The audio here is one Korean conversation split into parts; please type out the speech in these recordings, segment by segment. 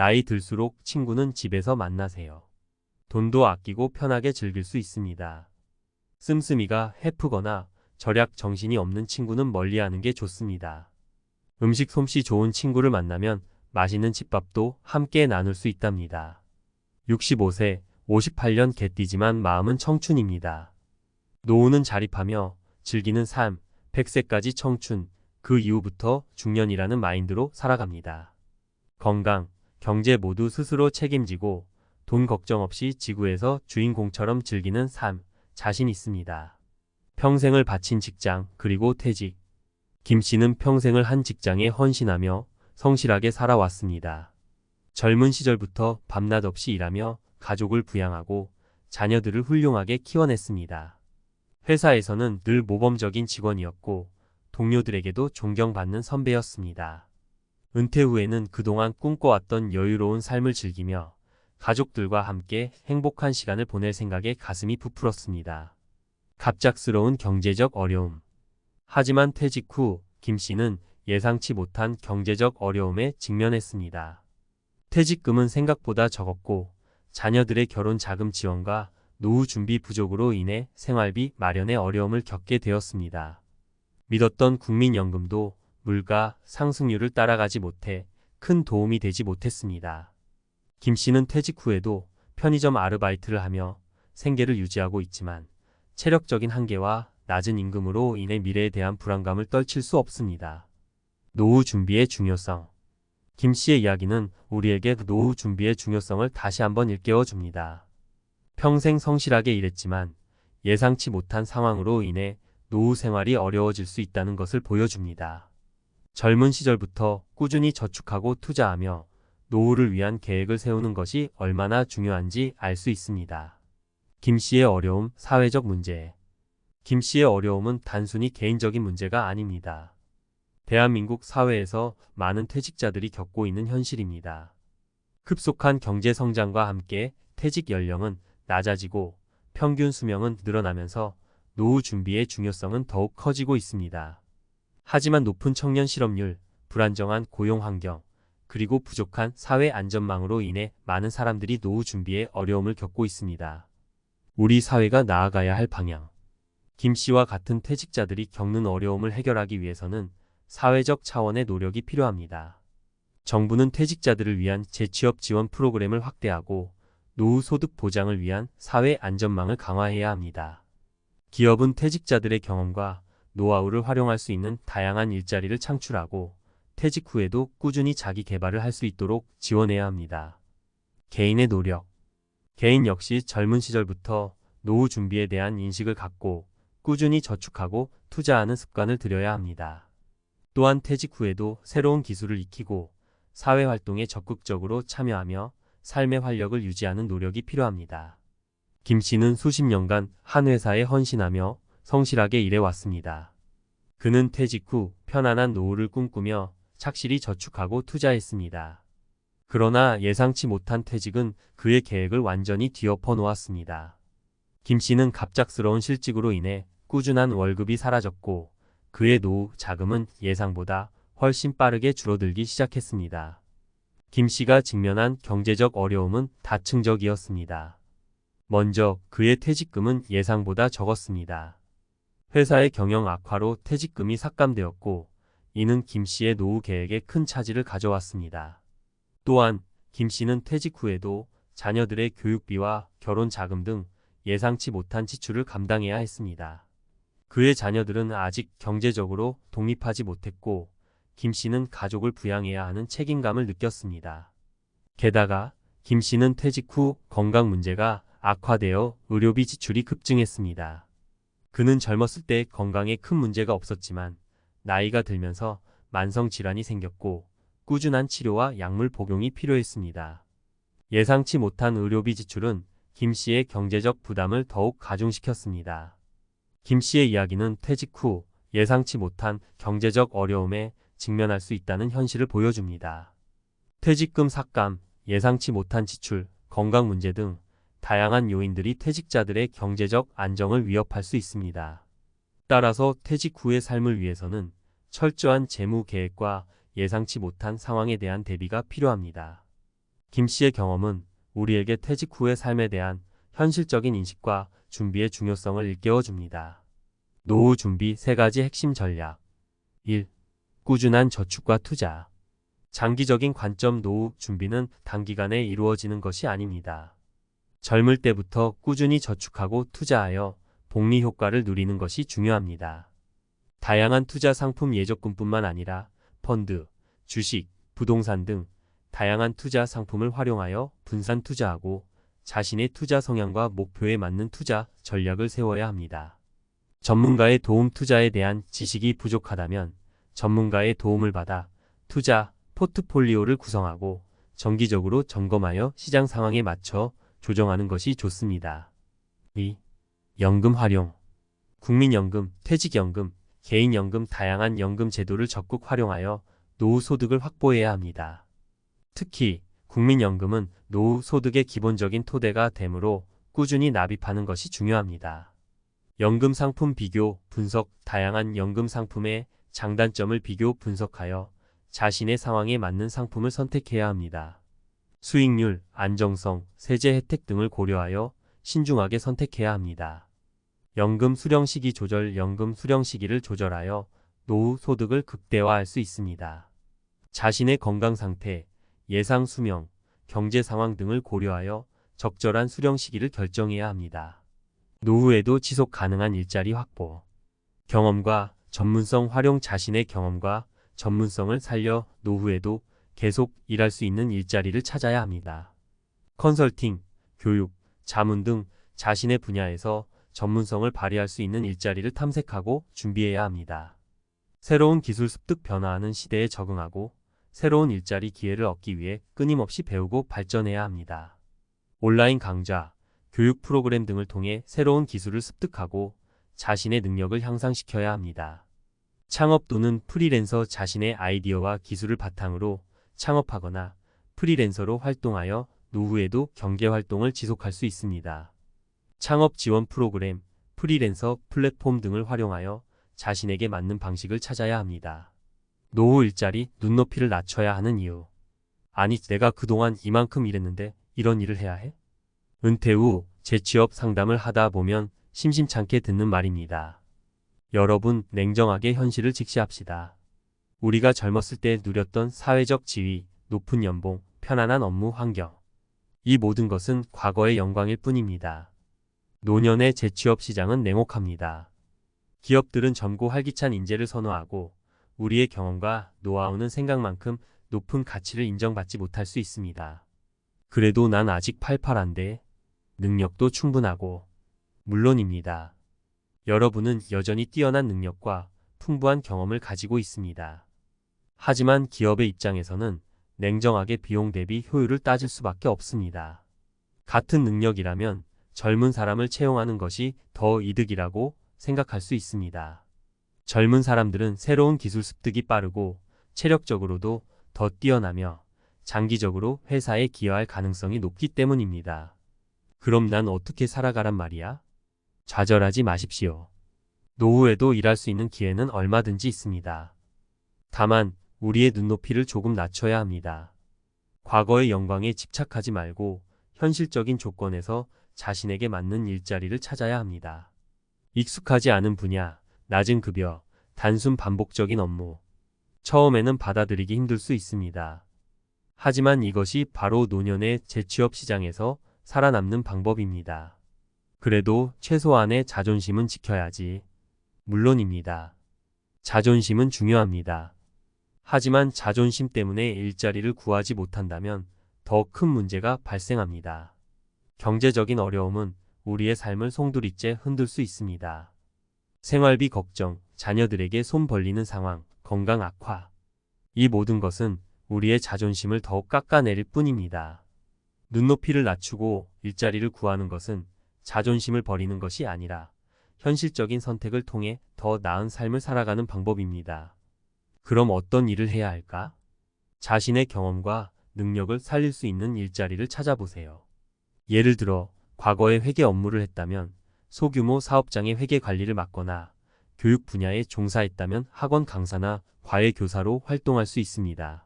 나이 들수록 친구는 집에서 만나세요. 돈도 아끼고 편하게 즐길 수 있습니다. 씀씀이가 해프거나 절약 정신이 없는 친구는 멀리하는 게 좋습니다. 음식 솜씨 좋은 친구를 만나면 맛있는 집밥도 함께 나눌 수 있답니다. 65세, 58년 개띠지만 마음은 청춘입니다. 노후는 자립하며 즐기는 삶, 100세까지 청춘, 그 이후부터 중년이라는 마인드로 살아갑니다. 건강, 경제 모두 스스로 책임지고 돈 걱정 없이 지구에서 주인공처럼 즐기는 삶, 자신 있습니다. 평생을 바친 직장, 그리고 퇴직. 김 씨는 평생을 한 직장에 헌신하며 성실하게 살아왔습니다. 젊은 시절부터 밤낮 없이 일하며 가족을 부양하고 자녀들을 훌륭하게 키워냈습니다. 회사에서는 늘 모범적인 직원이었고 동료들에게도 존경받는 선배였습니다. 은퇴 후에는 그동안 꿈꿔왔던 여유로운 삶을 즐기며 가족들과 함께 행복한 시간을 보낼 생각에 가슴이 부풀었습니다. 갑작스러운 경제적 어려움. 하지만 퇴직 후 김 씨는 예상치 못한 경제적 어려움에 직면했습니다. 퇴직금은 생각보다 적었고 자녀들의 결혼 자금 지원과 노후 준비 부족으로 인해 생활비 마련에 어려움을 겪게 되었습니다. 믿었던 국민연금도 물가 상승률을 따라가지 못해 큰 도움이 되지 못했습니다. 김 씨는 퇴직 후에도 편의점 아르바이트를 하며 생계를 유지하고 있지만 체력적인 한계와 낮은 임금으로 인해 미래에 대한 불안감을 떨칠 수 없습니다. 노후 준비의 중요성 김 씨의 이야기는 우리에게 그 노후 준비의 중요성을 다시 한번 일깨워 줍니다. 평생 성실하게 일했지만 예상치 못한 상황으로 인해 노후 생활이 어려워질 수 있다는 것을 보여줍니다. 젊은 시절부터 꾸준히 저축하고 투자하며 노후를 위한 계획을 세우는 것이 얼마나 중요한지 알 수 있습니다. 김 씨의 어려움, 사회적 문제 김 씨의 어려움은 단순히 개인적인 문제가 아닙니다. 대한민국 사회에서 많은 퇴직자들이 겪고 있는 현실입니다. 급속한 경제 성장과 함께 퇴직 연령은 낮아지고 평균 수명은 늘어나면서 노후 준비의 중요성은 더욱 커지고 있습니다. 하지만 높은 청년 실업률, 불안정한 고용 환경, 그리고 부족한 사회 안전망으로 인해 많은 사람들이 노후 준비에 어려움을 겪고 있습니다. 우리 사회가 나아가야 할 방향. 김 씨와 같은 퇴직자들이 겪는 어려움을 해결하기 위해서는 사회적 차원의 노력이 필요합니다. 정부는 퇴직자들을 위한 재취업 지원 프로그램을 확대하고 노후 소득 보장을 위한 사회 안전망을 강화해야 합니다. 기업은 퇴직자들의 경험과 노하우를 활용할 수 있는 다양한 일자리를 창출하고 퇴직 후에도 꾸준히 자기 개발을 할 수 있도록 지원해야 합니다. 개인의 노력. 개인 역시 젊은 시절부터 노후 준비에 대한 인식을 갖고 꾸준히 저축하고 투자하는 습관을 들여야 합니다. 또한 퇴직 후에도 새로운 기술을 익히고 사회 활동에 적극적으로 참여하며 삶의 활력을 유지하는 노력이 필요합니다. 김 씨는 수십 년간 한 회사에 헌신하며 성실하게 일해왔습니다. 그는 퇴직 후 편안한 노후를 꿈꾸며 착실히 저축하고 투자했습니다. 그러나 예상치 못한 퇴직은 그의 계획을 완전히 뒤엎어 놓았습니다. 김 씨는 갑작스러운 실직으로 인해 꾸준한 월급이 사라졌고 그의 노후 자금은 예상보다 훨씬 빠르게 줄어들기 시작했습니다. 김 씨가 직면한 경제적 어려움은 다층적이었습니다. 먼저 그의 퇴직금은 예상보다 적었습니다. 회사의 경영 악화로 퇴직금이 삭감되었고 이는 김 씨의 노후 계획에 큰 차질을 가져왔습니다. 또한 김 씨는 퇴직 후에도 자녀들의 교육비와 결혼 자금 등 예상치 못한 지출을 감당해야 했습니다. 그의 자녀들은 아직 경제적으로 독립하지 못했고 김 씨는 가족을 부양해야 하는 책임감을 느꼈습니다. 게다가 김 씨는 퇴직 후 건강 문제가 악화되어 의료비 지출이 급증했습니다. 그는 젊었을 때 건강에 큰 문제가 없었지만 나이가 들면서 만성 질환이 생겼고 꾸준한 치료와 약물 복용이 필요했습니다. 예상치 못한 의료비 지출은 김 씨의 경제적 부담을 더욱 가중시켰습니다. 김 씨의 이야기는 퇴직 후 예상치 못한 경제적 어려움에 직면할 수 있다는 현실을 보여줍니다. 퇴직금 삭감, 예상치 못한 지출, 건강 문제 등 다양한 요인들이 퇴직자들의 경제적 안정을 위협할 수 있습니다. 따라서 퇴직 후의 삶을 위해서는 철저한 재무 계획과 예상치 못한 상황에 대한 대비가 필요합니다. 김 씨의 경험은 우리에게 퇴직 후의 삶에 대한 현실적인 인식과 준비의 중요성을 일깨워 줍니다. 노후 준비 세 가지 핵심 전략. 1. 꾸준한 저축과 투자. 장기적인 관점 노후 준비는 단기간에 이루어지는 것이 아닙니다. 젊을 때부터 꾸준히 저축하고 투자하여 복리 효과를 누리는 것이 중요합니다. 다양한 투자 상품 예적금뿐만 아니라 펀드, 주식, 부동산 등 다양한 투자 상품을 활용하여 분산 투자하고 자신의 투자 성향과 목표에 맞는 투자 전략을 세워야 합니다. 전문가의 도움 투자에 대한 지식이 부족하다면 전문가의 도움을 받아 투자 포트폴리오를 구성하고 정기적으로 점검하여 시장 상황에 맞춰 조정하는 것이 좋습니다. 2. 연금 활용 국민연금, 퇴직연금, 개인연금 다양한 연금 제도를 적극 활용하여 노후 소득을 확보해야 합니다. 특히 국민연금은 노후 소득의 기본적인 토대가 되므로 꾸준히 납입하는 것이 중요합니다. 연금 상품 비교, 분석, 다양한 연금 상품의 장단점을 비교 분석하여 자신의 상황에 맞는 상품을 선택해야 합니다. 수익률, 안정성, 세제 혜택 등을 고려하여 신중하게 선택해야 합니다. 연금 수령 시기 조절, 연금 수령 시기를 조절하여 노후 소득을 극대화할 수 있습니다. 자신의 건강 상태, 예상 수명, 경제 상황 등을 고려하여 적절한 수령 시기를 결정해야 합니다. 노후에도 지속 가능한 일자리 확보. 경험과 전문성 활용 자신의 경험과 전문성을 살려 노후에도 계속 일할 수 있는 일자리를 찾아야 합니다. 컨설팅, 교육, 자문 등 자신의 분야에서 전문성을 발휘할 수 있는 일자리를 탐색하고 준비해야 합니다. 새로운 기술 습득 변화하는 시대에 적응하고 새로운 일자리 기회를 얻기 위해 끊임없이 배우고 발전해야 합니다. 온라인 강좌, 교육 프로그램 등을 통해 새로운 기술을 습득하고 자신의 능력을 향상시켜야 합니다. 창업 또는 프리랜서 자신의 아이디어와 기술을 바탕으로 창업하거나 프리랜서로 활동하여 노후에도 경제 활동을 지속할 수 있습니다. 창업 지원 프로그램, 프리랜서 플랫폼 등을 활용하여 자신에게 맞는 방식을 찾아야 합니다. 노후 일자리, 눈높이를 낮춰야 하는 이유. 아니, 내가 그동안 이만큼 일했는데 이런 일을 해야 해? 은퇴 후 재취업 상담을 하다 보면 심심찮게 듣는 말입니다. 여러분, 냉정하게 현실을 직시합시다. 우리가 젊었을 때 누렸던 사회적 지위, 높은 연봉, 편안한 업무 환경. 이 모든 것은 과거의 영광일 뿐입니다. 노년의 재취업 시장은 냉혹합니다. 기업들은 젊고 활기찬 인재를 선호하고 우리의 경험과 노하우는 생각만큼 높은 가치를 인정받지 못할 수 있습니다. 그래도 난 아직 팔팔한데 능력도 충분하고 물론입니다. 여러분은 여전히 뛰어난 능력과 풍부한 경험을 가지고 있습니다. 하지만 기업의 입장에서는 냉정하게 비용 대비 효율을 따질 수밖에 없습니다. 같은 능력이라면 젊은 사람을 채용하는 것이 더 이득이라고 생각할 수 있습니다. 젊은 사람들은 새로운 기술 습득이 빠르고 체력적으로도 더 뛰어나며 장기적으로 회사에 기여할 가능성이 높기 때문입니다. 그럼 난 어떻게 살아가란 말이야? 좌절하지 마십시오. 노후에도 일할 수 있는 기회는 얼마든지 있습니다. 다만 우리의 눈높이를 조금 낮춰야 합니다. 과거의 영광에 집착하지 말고 현실적인 조건에서 자신에게 맞는 일자리를 찾아야 합니다. 익숙하지 않은 분야, 낮은 급여, 단순 반복적인 업무. 처음에는 받아들이기 힘들 수 있습니다. 하지만 이것이 바로 노년의 재취업 시장에서 살아남는 방법입니다. 그래도 최소한의 자존심은 지켜야지. 물론입니다. 자존심은 중요합니다. 하지만 자존심 때문에 일자리를 구하지 못한다면 더 큰 문제가 발생합니다. 경제적인 어려움은 우리의 삶을 송두리째 흔들 수 있습니다. 생활비 걱정, 자녀들에게 손 벌리는 상황, 건강 악화. 이 모든 것은 우리의 자존심을 더욱 깎아내릴 뿐입니다. 눈높이를 낮추고 일자리를 구하는 것은 자존심을 버리는 것이 아니라 현실적인 선택을 통해 더 나은 삶을 살아가는 방법입니다. 그럼 어떤 일을 해야 할까? 자신의 경험과 능력을 살릴 수 있는 일자리를 찾아보세요. 예를 들어 과거에 회계 업무를 했다면 소규모 사업장의 회계 관리를 맡거나 교육 분야에 종사했다면 학원 강사나 과외 교사로 활동할 수 있습니다.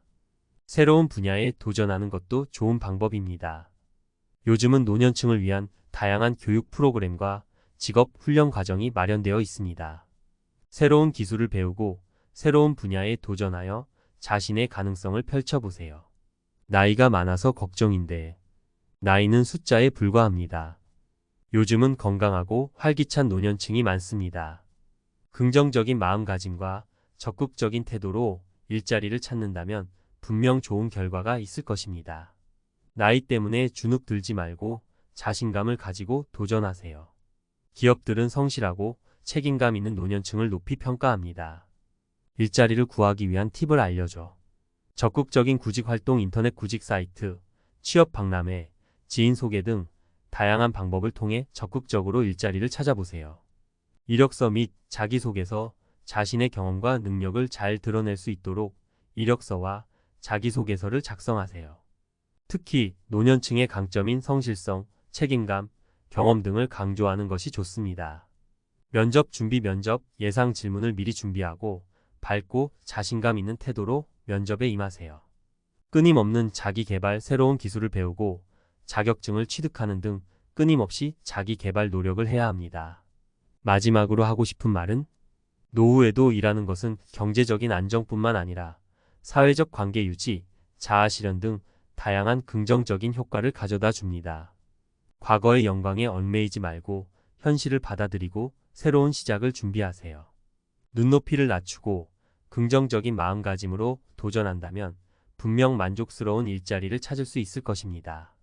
새로운 분야에 도전하는 것도 좋은 방법입니다. 요즘은 노년층을 위한 다양한 교육 프로그램과 직업 훈련 과정이 마련되어 있습니다. 새로운 기술을 배우고 새로운 분야에 도전하여 자신의 가능성을 펼쳐보세요. 나이가 많아서 걱정인데 나이는 숫자에 불과합니다. 요즘은 건강하고 활기찬 노년층이 많습니다. 긍정적인 마음가짐과 적극적인 태도로 일자리를 찾는다면 분명 좋은 결과가 있을 것입니다. 나이 때문에 주눅 들지 말고 자신감을 가지고 도전하세요. 기업들은 성실하고 책임감 있는 노년층을 높이 평가합니다. 일자리를 구하기 위한 팁을 알려줘. 적극적인 구직 활동 인터넷 구직 사이트, 취업 박람회, 지인 소개 등 다양한 방법을 통해 적극적으로 일자리를 찾아보세요. 이력서 및 자기소개서, 자신의 경험과 능력을 잘 드러낼 수 있도록 이력서와 자기소개서를 작성하세요. 특히 노년층의 강점인 성실성, 책임감, 경험 등을 강조하는 것이 좋습니다. 면접 준비 면접 예상 질문을 미리 준비하고 밝고 자신감 있는 태도로 면접에 임하세요. 끊임없는 자기 개발 새로운 기술을 배우고 자격증을 취득하는 등 끊임없이 자기 개발 노력을 해야 합니다. 마지막으로 하고 싶은 말은 노후에도 일하는 것은 경제적인 안정뿐만 아니라 사회적 관계 유지, 자아 실현 등 다양한 긍정적인 효과를 가져다 줍니다. 과거의 영광에 얽매이지 말고 현실을 받아들이고 새로운 시작을 준비하세요. 눈높이를 낮추고 긍정적인 마음가짐으로 도전한다면 분명 만족스러운 일자리를 찾을 수 있을 것입니다.